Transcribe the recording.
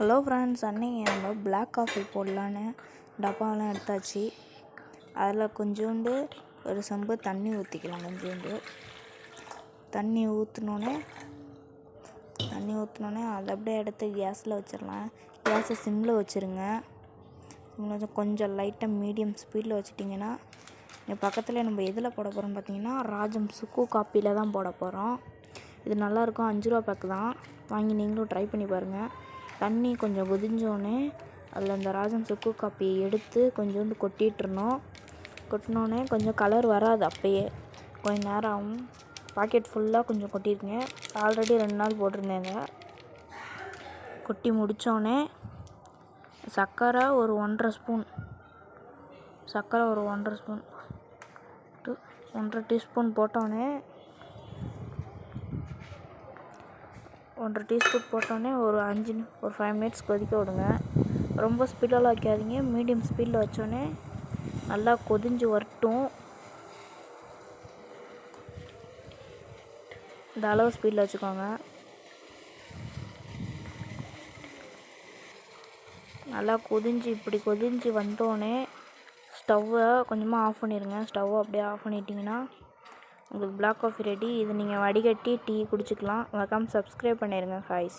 Hello friends அன்னைக்கு நம்ம black coffee போடலான்னு டப்பாலாம் எடுத்தாச்சு. அதில் கொஞ்சோண்டு ஒரு செம்பு தண்ணி ஊற்றிக்கலாம் கொஞ்சோண்டு. தண்ணி ஊற்றினோன்னே தண்ணி ஊற்றினோன்னே அதை அப்படியே எடுத்து கேஸில் வச்சிடலாம் கேஸை சிம்மில் வச்சுருங்க. சிம்மில் வச்சு கொஞ்சம் லைட்டாக மீடியம் ஸ்பீடில் வச்சிட்டிங்கன்னா இங்கே பக்கத்தில் நம்ம எதில் போட போகிறோம் பார்த்தீங்கன்னா ராஜம் சுக்கு காப்பியில் தான் போட போகிறோம் இது நல்லாயிருக்கும் அஞ்சு ரூபா பேக்கு தான். வாங்கி நீங்களும் ட்ரை பண்ணி பாருங்கள் தண்ணி கொஞ்சம் கொதிஞ்சோடனே அதில் இந்த ராஜம் சுக்கு காப்பியை எடுத்து கொஞ்சோண்டு கொட்டிட்டுருணும் கொட்டினோடனே கொஞ்சம் கலர் வராது அப்போயே. கொஞ்சம் நேரம் ஆகும் பாக்கெட் ஃபுல்லாக கொஞ்சம் கொட்டியிருக்கேன். ஆல்ரெடி ரெண்டு நாள் போட்டிருந்தேங்க கொட்டி முடித்தோடனே சர்க்கரை ஒரு ஒன்றரை ஸ்பூன் சர்க்கரை ஒரு ஒன்றரை ஸ்பூன் ஒன்றரை டீஸ்பூன் போட்டோடனே ஒன்றரை டீஸ்பூன் போட்டோடனே ஒரு அஞ்சு ஒரு ஃபைவ் மினிட்ஸ் கொதிக்க விடுங்க. ரொம்ப ஸ்பீடெல்லாம் வைக்காதீங்க. மீடியம் ஸ்பீடில் வச்சோடனே நல்லா கொதிஞ்சு வரட்டும். இந்த அளவு ஸ்பீடில் வச்சுக்கோங்க. நல்லா கொதிஞ்சு இப்படி கொதிஞ்சு வந்தோடனே ஸ்டவ்வை கொஞ்சமாக ஆஃப் பண்ணிடுங்க ஸ்டவ்வை அப்படியே ஆஃப் பண்ணிட்டிங்கன்னா உங்களுக்கு பிளாக் காஃபி ரெடி இது நீங்கள் வடிகட்டி டீ குடிச்சிக்கலாம். மறக்காமல் சப்ஸ்கிரைப் பண்ணிடுங்க ஹாய்ஸ்